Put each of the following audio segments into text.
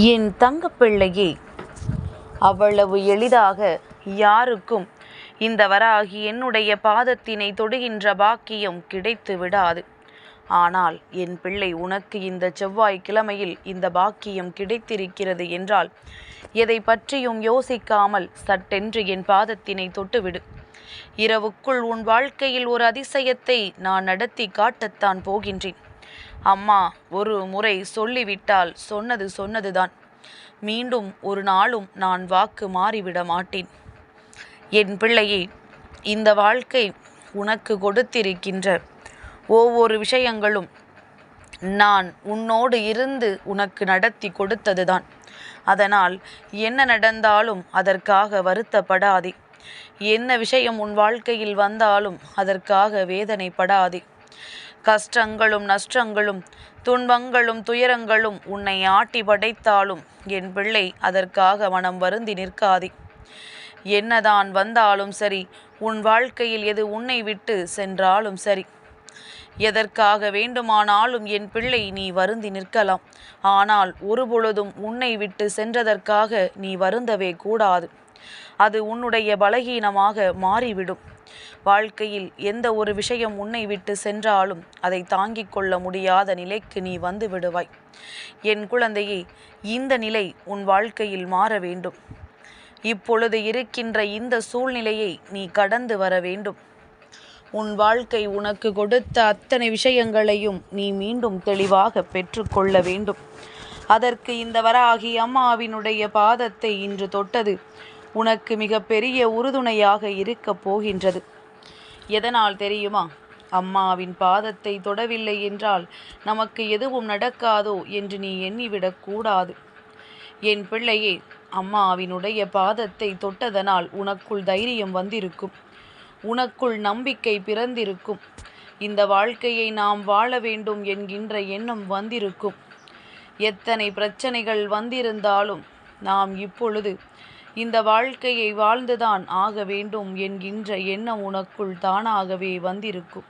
என் தங்கப்பிள்ளையே அவ்வளவு எளிதாக யாருக்கும் இந்த வராகி என்னுடைய பாதத்தினை தொடுகின்ற பாக்கியம் கிடைத்து விடாது. ஆனால் என் பிள்ளை உனக்கு இந்த செவ்வாய் கிழமையில் இந்த பாக்கியம் கிடைத்திருக்கிறது என்றால் எதை பற்றியும் யோசிக்காமல் சட்டென்று என் பாதத்தினை தொட்டுவிடு. இரவுக்குள் உன் வாழ்க்கையில் ஒரு அதிசயத்தை நான் நடத்தி காட்டத்தான் போகின்றேன். அம்மா ஒரு முறை சொல்லிவிட்டால் சொன்னது சொன்னதுதான். மீண்டும் ஒரு நாளும் நான் வாக்கு மாறிவிட மாட்டேன். என் பிள்ளையே இந்த வாழ்க்கை உனக்கு கொடுத்திருக்கின்ற ஒவ்வொரு விஷயங்களும் நான் உன்னோடு இருந்து உனக்கு நடத்தி கொடுத்ததுதான். அதனால் என்ன நடந்தாலும் அதற்காக வருத்தப்படாதே. என்ன விஷயம் உன் வாழ்க்கையில் வந்தாலும் அதற்காக வேதனைப்படாதே. கஷ்டங்களும் நஷ்டங்களும் துன்பங்களும் துயரங்களும் உன்னை ஆட்டி படைத்தாலும் என் பிள்ளை அதற்காக மனம் வருந்தி நிற்காதே. என்னதான் வந்தாலும் சரி உன் வாழ்க்கையில் எது உன்னை விட்டு சென்றாலும் சரி. எதற்காக வேண்டுமானாலும் என் பிள்ளை நீ வருந்தி நிற்கலாம். ஆனால் ஒருபொழுதும் உன்னை விட்டு சென்றதற்காக நீ வருந்தவே கூடாது. அது உன்னுடைய பலகீனமாக மாறிவிடும். வாழ்க்கையில் எந்த ஒரு விஷயம் உன்னை விட்டு சென்றாலும் அதை தாங்கிக் கொள்ள முடியாத நிலைக்கு நீ வந்து விடுவாய். என் குழந்தையே இந்த நிலை உன் வாழ்க்கையில் மாற வேண்டும். இப்பொழுது இருக்கின்ற இந்த சூழ்நிலையை நீ கடந்து வர வேண்டும். உன் வாழ்க்கை உனக்கு கொடுத்த அத்தனை விஷயங்களையும் நீ மீண்டும் தெளிவாக பெற்றுக்கொள்ள வேண்டும். அதற்கு இந்த வராகி அம்மாவினுடைய பாதத்தை இன்று தொட்டது உனக்கு மிகப்பெரிய உறுதுணையாக இருக்கப் போகின்றது. எதனால் தெரியுமா? அம்மாவின் பாதத்தை தொடவில்லை என்றால் நமக்கு எதுவும் நடக்காதோ என்று நீ எண்ணிவிடக்கூடாது என் பிள்ளையே அம்மாவினுடைய பாதத்தை தொட்டதனால் உனக்குள் தைரியம் வந்திருக்கும். உனக்குள் நம்பிக்கை பிறந்திருக்கும். இந்த வாழ்க்கையை நாம் வாழ வேண்டும் என்கின்ற எண்ணம் வந்திருக்கும். எத்தனை பிரச்சனைகள் வந்திருந்தாலும் நாம் இப்பொழுது இந்த வாழ்க்கையை வாழ்ந்துதான் ஆக வேண்டும் என்கின்ற எண்ணம் உனக்குள் தானாகவே வந்திருக்கும்.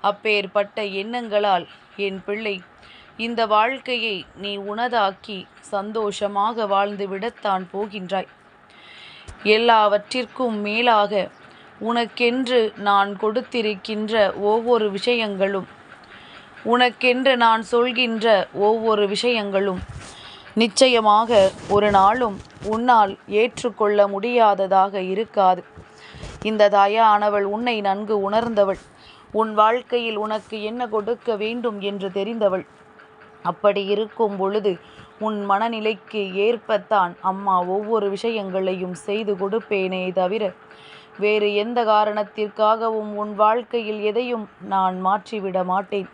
அப்பேற்பட்ட எண்ணங்களால் என் பிள்ளை இந்த வாழ்க்கையை நீ உனதாக்கி சந்தோஷமாக வாழ்ந்து விடத்தான் போகின்றாய். எல்லாவற்றிற்கும் மேலாக உனக்கென்று நான் கொடுத்திருக்கின்ற ஒவ்வொரு விஷயங்களும் உனக்கென்று நான் சொல்கின்ற ஒவ்வொரு விஷயங்களும் நிச்சயமாக ஒரு நாளும் உன்னால் ஏற்றுக்கொள்ள முடியாததாக இருக்காது. இந்த தாயானவள் உன்னை நன்கு உணர்ந்தவள். உன் வாழ்க்கையில் உனக்கு என்ன கொடுக்க வேண்டும் என்று தெரிந்தவள். அப்படி இருக்கும் பொழுது உன் மனநிலைக்கு ஏற்பத்தான் அம்மா ஒவ்வொரு விஷயங்களையும் செய்து கொடுப்பேனே தவிர வேறு எந்த காரணத்திற்காகவும் உன் வாழ்க்கையில் எதையும் நான் மாற்றிவிட மாட்டேன்.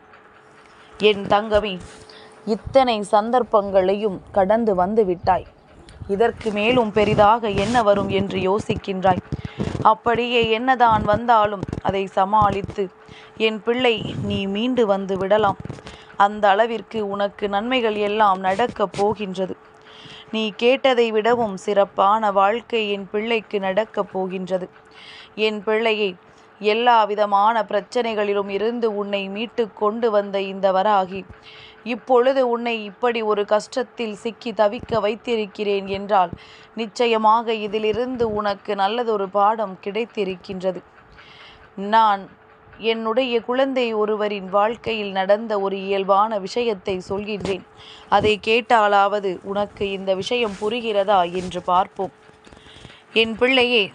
என் தங்கமே இத்தனை சந்தர்ப்பங்களையும் கடந்து வந்து விட்டாய். இதற்கு மேலும் பெரிதாக என்ன வரும் என்று யோசிக்கின்றாய். அப்படியே என்னதான் வந்தாலும் அதை சமாளித்து என் பிள்ளை நீ மீண்டு வந்து விடலாம். அந்த அளவிற்கு உனக்கு நன்மைகள் எல்லாம் நடக்கப் போகின்றது. நீ கேட்டதை விடவும் சிறப்பான வாழ்க்கை என் பிள்ளைக்கு நடக்கப் போகின்றது. என் பிள்ளையை எல்லா விதமான பிரச்சனைகளிலும் இருந்து உன்னை மீட்டு கொண்டு வந்த இந்த வராகி இப்பொழுது உன்னை இப்படி ஒரு கஷ்டத்தில் சிக்கி தவிக்க வைத்திருக்கிறேன் என்றால் நிச்சயமாக இதிலிருந்து உனக்கு நல்லதொரு பாடம் கிடைத்திருக்கின்றது. நான் என்னுடைய குழந்தை ஒருவரின் வாழ்க்கையில் நடந்த ஒரு இயல்பான விஷயத்தை சொல்கின்றேன். அதை கேட்டாலாவது உனக்கு இந்த விஷயம் புரிகிறதா என்று பார்ப்போம். என் பிள்ளையே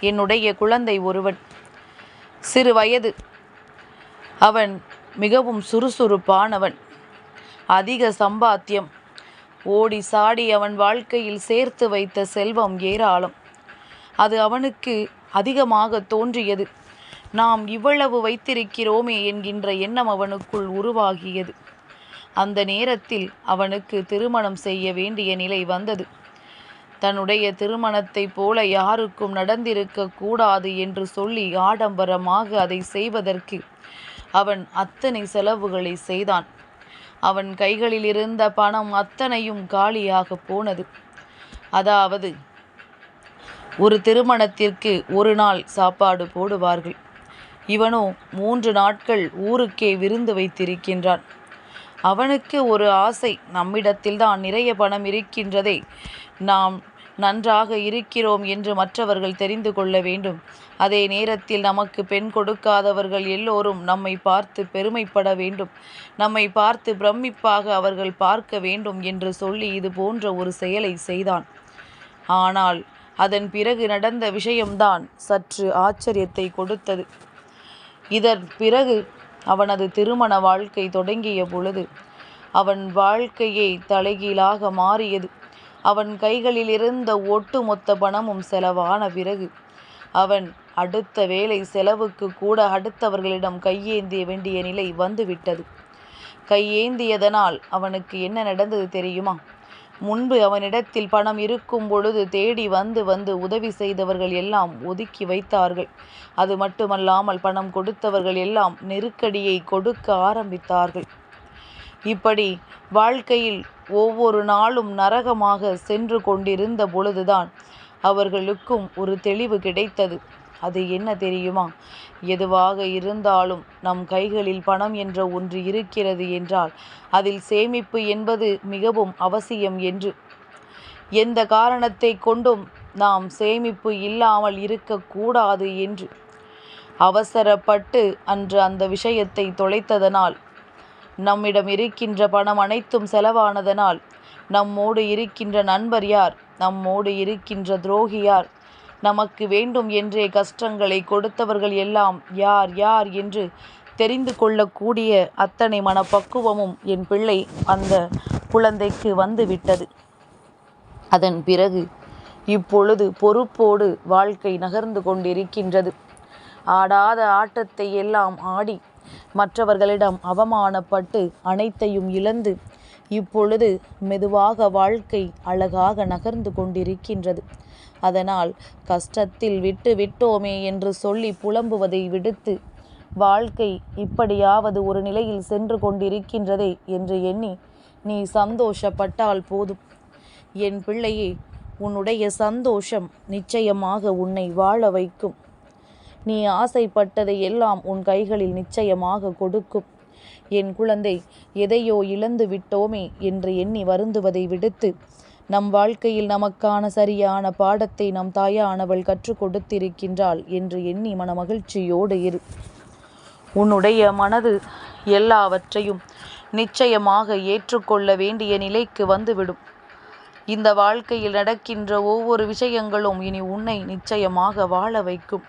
என்னுடைய குழந்தை ஒருவன். சிறு வயது. அவன் மிகவும் சுறுசுறுப்பானவன். அதிக சம்பாத்தியம். ஓடி சாடி அவன் வாழ்க்கையில் சேர்த்து வைத்த செல்வம் ஏராளம். அது அவனுக்கு அதிகமாக தோன்றியது. நாம் இவ்வளவு வைத்திருக்கிறோமே என்கின்ற எண்ணம் அவனுக்குள் உருவாகியது. அந்த நேரத்தில் அவனுக்கு திருமணம் செய்ய வேண்டிய நிலை வந்தது. தன்னுடைய திருமணத்தைப் போல யாருக்கும் நடந்திருக்க கூடாது என்று சொல்லி ஆடம்பரமாக அதை செய்வதற்கு அவன் அத்தனை செலவுகளை செய்தான். அவன் கைகளில் இருந்த பணம் அத்தனையும் காலியாக போனது. அதாவது ஒரு திருமணத்திற்கு ஒரு நாள் சாப்பாடு போடுவார்கள். இவனோ மூன்று நாட்கள் ஊருக்கே விருந்து வைத்திருக்கின்றான். அவனுக்கு ஒரு ஆசை நம்மிடத்தில்தான் நிறைய பணம் இருக்கின்றதே. நாம் நன்றாக இருக்கிறோம் என்று மற்றவர்கள் தெரிந்து கொள்ள வேண்டும். அதே நேரத்தில் நமக்கு பெண் கொடுக்காதவர்கள் எல்லோரும் நம்மை பார்த்து பெருமைப்பட வேண்டும். நம்மை பார்த்து பிரமிப்பாக அவர்கள் பார்க்க வேண்டும் என்று சொல்லி இது போன்ற ஒரு செயலை செய்தான். ஆனால் அதன் பிறகு நடந்த விஷயம்தான் சற்று ஆச்சரியத்தை கொடுத்தது. இதன் பிறகு அவனது திருமண வாழ்க்கை தொடங்கிய பொழுது அவன் வாழ்க்கையை தலைகீழாக மாறியது. அவன் கைகளில் இருந்த ஒட்டுமொத்த பணமும் செலவான பிறகு அவன் அடுத்த வேலை செலவுக்கு கூட அடுத்தவர்களிடம் கையேந்திய வேண்டிய நிலை வந்துவிட்டது. கையேந்தியதனால் அவனுக்கு என்ன நடந்தது தெரியுமா? முன்பு அவனிடத்தில் பணம் இருக்கும் பொழுது தேடி வந்து வந்து உதவி செய்தவர்கள் எல்லாம் ஒதுக்கி வைத்தார்கள். அது மட்டுமல்லாமல் பணம் கொடுத்தவர்கள் எல்லாம் நெருக்கடியை கொடுக்க ஆரம்பித்தார்கள். இப்படி வாழ்க்கையில் ஒவ்வொரு நாளும் நரகமாக சென்று கொண்டிருந்த பொழுதுதான் அவர்களுக்கும் ஒரு தெளிவு கிடைத்தது. அது என்ன தெரியுமா? எதுவாக இருந்தாலும் நம் கைகளில் பணம் என்ற ஒன்று இருக்கிறது என்றால் அதில் சேமிப்பு என்பது மிகவும் அவசியம் என்று. எந்த காரணத்தை கொண்டும் நாம் சேமிப்பு இல்லாமல் இருக்கக்கூடாது என்று. அவசரப்பட்டு அன்று அந்த விஷயத்தை தொலைத்ததனால் நம்மிடம் இருக்கின்ற பணம் அனைத்தும் செலவானதனால் நம்மோடு இருக்கின்ற நண்பர் யார்? நம்மோடு இருக்கின்ற துரோகி யார்? நமக்கு வேண்டும் என்றே கஷ்டங்களை கொடுத்தவர்கள் எல்லாம் யார் யார் என்று தெரிந்து கொள்ளக்கூடிய அத்தனை மனப்பக்குவமும் என் பிள்ளை அந்த குழந்தைக்கு வந்துவிட்டது. அதன் பிறகு இப்பொழுது பொறுப்போடு வாழ்க்கை நகர்ந்து கொண்டிருக்கின்றது. ஆடாத ஆட்டத்தை எல்லாம் ஆடி மற்றவர்களிடம் அவமானப்பட்டு அனைத்தையும் இழந்து இப்பொழுது மெதுவாக வாழ்க்கை அழகாக நகர்ந்து கொண்டிருக்கின்றது. அதனால் கஷ்டத்தில் விட்டு விட்டோமே என்று சொல்லி புலம்புவதை விடுத்து வாழ்க்கை இப்படியாவது ஒரு நிலையில் சென்று கொண்டிருக்கின்றதே என்று எண்ணி நீ சந்தோஷப்பட்டால் போதும். என் பிள்ளையே உன்னுடைய சந்தோஷம் நிச்சயமாக உன்னை வாழ வைக்கும். நீ ஆசைப்பட்டதை எல்லாம் உன் கைகளில் நிச்சயமாக கொடுக்கும். என் குழந்தை எதையோ இழந்து விட்டோமே என்று எண்ணி வருந்துவதை விடுத்து நம் வாழ்க்கையில் நமக்கான சரியான பாடத்தை நம் தாயானவள் கற்றுக் கொடுத்திருக்கின்றாள் என்று எண்ணி மன மகிழ்ச்சியோடு இரு. உன்னுடைய மனது எல்லாவற்றையும் நிச்சயமாக ஏற்றுக்கொள்ள வேண்டிய நிலைக்கு வந்துவிடும். இந்த வாழ்க்கையில் நடக்கின்ற ஒவ்வொரு விஷயங்களும் இனி உன்னை நிச்சயமாக வாழ வைக்கும்.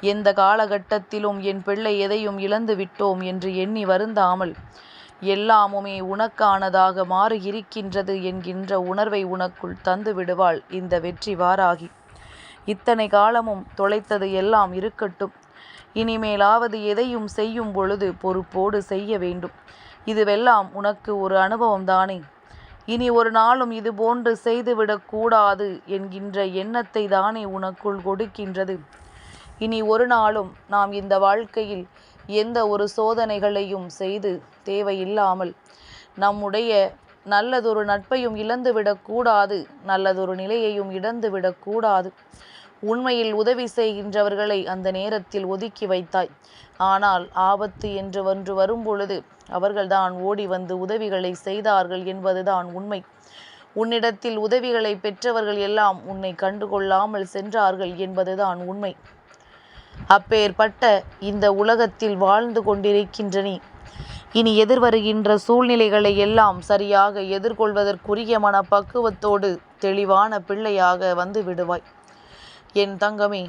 எந்த காலகட்டத்திலும் என் பிள்ளை எதையும் இழந்து விட்டோம் என்று எண்ணி வருந்தாமல் எல்லாமுமே உனக்கானதாக மாறியிருக்கின்றது என்கின்ற உணர்வை உனக்குள் தந்து விடுவாள் இந்த வெற்றி வாராகி. இத்தனை காலமும் தொலைத்தது எல்லாம் இருக்கட்டும். இனிமேலாவது எதையும் செய்யும் பொழுது பொறுப்போடு செய்ய வேண்டும். இதுவெல்லாம் உனக்கு ஒரு அனுபவம் தானே. இனி ஒரு நாளும் இது போன்று செய்துவிடக்கூடாது என்கின்ற எண்ணத்தை தானே உனக்குள் கொடுக்கின்றது. இனி ஒரு நாளும் நாம் இந்த வாழ்க்கையில் எந்த ஒரு சோதனைகளையும் செய்து தேவையில்லாமல் நம்முடைய நல்லதொரு நட்பையும் இழந்துவிடக்கூடாது நல்லதொரு நிலையையும் இழந்துவிடக்கூடாது உண்மையில் உதவி செய்கின்றவர்களை அந்த நேரத்தில் ஒதுக்கி வைத்தாய். ஆனால் ஆபத்து என்று ஒன்று வரும்பொழுது அவர்கள்தான் ஓடி வந்து உதவிகளை செய்தார்கள் என்பதுதான் உண்மை. உன்னிடத்தில் உதவிகளை பெற்றவர்கள் எல்லாம் உன்னை கண்டுகொள்ளாமல் சென்றார்கள் என்பதுதான் உண்மை. அப்பேற்பட்ட இந்த உலகத்தில் வாழ்ந்து கொண்டிருக்கின்ற நீ இனி எதிர்வருகின்ற சூழ்நிலைகளை எல்லாம் சரியாக எதிர்கொள்வதற்குரிய மனப்பக்குவத்தோடு தெளிவான பிள்ளையாக வந்து விடுவாய். என் தங்கமே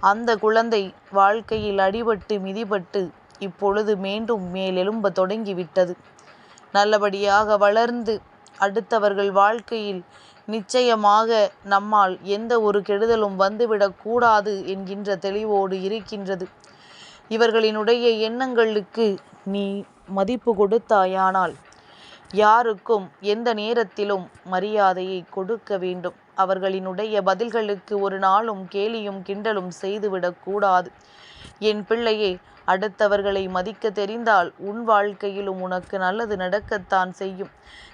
அந்த குழந்தை வாழ்க்கையில் அடிபட்டு மிதிபட்டு இப்பொழுது மீண்டும் மேலெலும்ப தொடங்கிவிட்டது. நல்லபடியாக வளர்ந்து அடுத்தவர்கள் வாழ்க்கையில் நிச்சயமாக நம்மால் எந்த ஒரு கெடுதலும் வந்துவிடக்கூடாது என்கின்ற தெளிவோடு இருக்கின்றது. இவர்களினுடைய எண்ணங்களுக்கு நீ மதிப்பு கொடுத்தாயானால் யாருக்கும் எந்த நேரத்திலும் மரியாதையை கொடுக்க வேண்டும். அவர்களினுடைய பதில்களுக்கு ஒரு நாளும் கேலியும் கிண்டலும் செய்துவிடக்கூடாது என் பிள்ளையே அடுத்தவர்களை மதிக்க தெரிந்தால் உன் வாழ்க்கையிலும் உனக்கு நல்லது நடக்கத்தான் செய்யும்.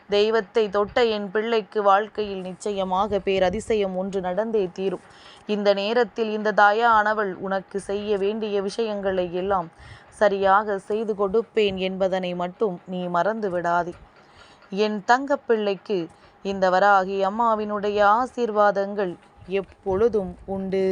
தெய்வத்தை தொட்ட என் பிள்ளைக்கு வாழ்க்கையில் நிச்சயமாக பேரதிசயம் ஒன்று நடந்தே தீரும். இந்த நேரத்தில் இந்த தாயானவள் உனக்கு செய்ய வேண்டிய விஷயங்களை எல்லாம் சரியாக செய்து கொடுப்பேன் என்பதனை மட்டும் நீ மறந்து விடாதே. என் தங்கப்பிள்ளைக்கு இந்த வராகி அம்மாவினுடைய ஆசீர்வாதங்கள் எப்பொழுதும் உண்டு.